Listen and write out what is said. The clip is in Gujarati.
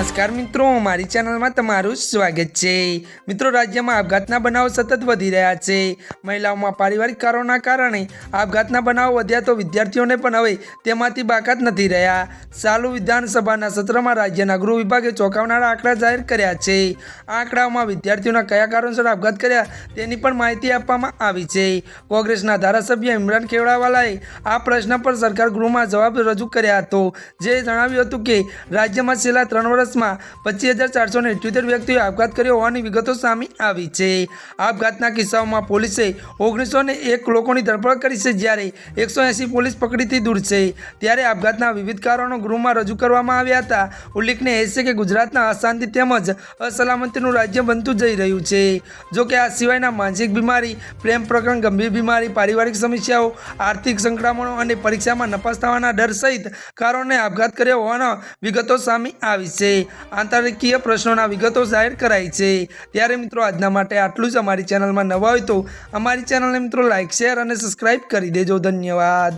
નમસ્કાર મિત્રો, મારી ચેનલમાં તમારું સ્વાગત છે. મિત્રો, રાજ્યમાં આપઘાતના બનાવો સતત વધી રહ્યા છે. મહિલાઓમાં પારિવારિક કારણોના કારણે આપઘાતના બનાવો વધ્યા તો વિદ્યાર્થીઓને પણ હવે તેમાંથી બાકાત નથી રહ્યા. ચાલુ વિધાનસભાના સત્રમાં રાજ્યના ગૃહ વિભાગે ચોંકાવનારા આંકડા જાહેર કર્યા છે. આ આંકડાઓમાં વિદ્યાર્થીઓના કયા કારણસર આપઘાત કર્યા તેની પણ માહિતી આપવામાં આવી છે. કોંગ્રેસના ધારાસભ્ય ઇમરાન ખેવડાવાલાએ આ પ્રશ્ન પર સરકાર ગૃહમાં જવાબ રજૂ કર્યા હતો. જે જણાવ્યું હતું કે રાજ્યમાં છેલ્લા ત્રણ વર્ષમાં પચીસ હજાર ચારસો ને વ્યક્તિઓએ આપઘાત કર્યો હોવાની વિગતો સામે આવી છે. આપઘાતના કિસ્સાઓમાં પોલીસે ઓગણીસો ને એક લોકોની ધરપકડ કરી છે, જ્યારે એકસો એંસી પોલીસ પકડીથી દૂર છે. ત્યારે આપઘાતના વિવિધ કારણો ગૃહમાં રજૂ કરવામાં આવ્યા હતા. ઉલ્લેખનીય છે કે ગુજરાતના અશાંતિ તેમજ અસલામતીનું રાજ્ય બનતું જઈ રહ્યું છે. જોકે આ સિવાયના માનસિક બીમારી, પ્રેમ પ્રકરણ, ગંભીર બીમારી, પારિવારિક સમસ્યાઓ, આર્થિક સંક્રમણો અને પરીક્ષામાં નપાસ થવાના ડર સહિત કારણોને આપઘાત કર્યો હોવાના વિગતો સામે આવી છે. આંતરરાષ્ટ્રીય પ્રશ્નોના વિગતો જાહેર કરાઈ છે. ત્યારે મિત્રો, આજના માટે આટલું જ. અમારી ચેનલમાં નવા હોય તો અમારી ચેનલને મિત્રો લાઇક શેર અને સબસ્ક્રાઇબ કરી દેજો. ધન્યવાદ.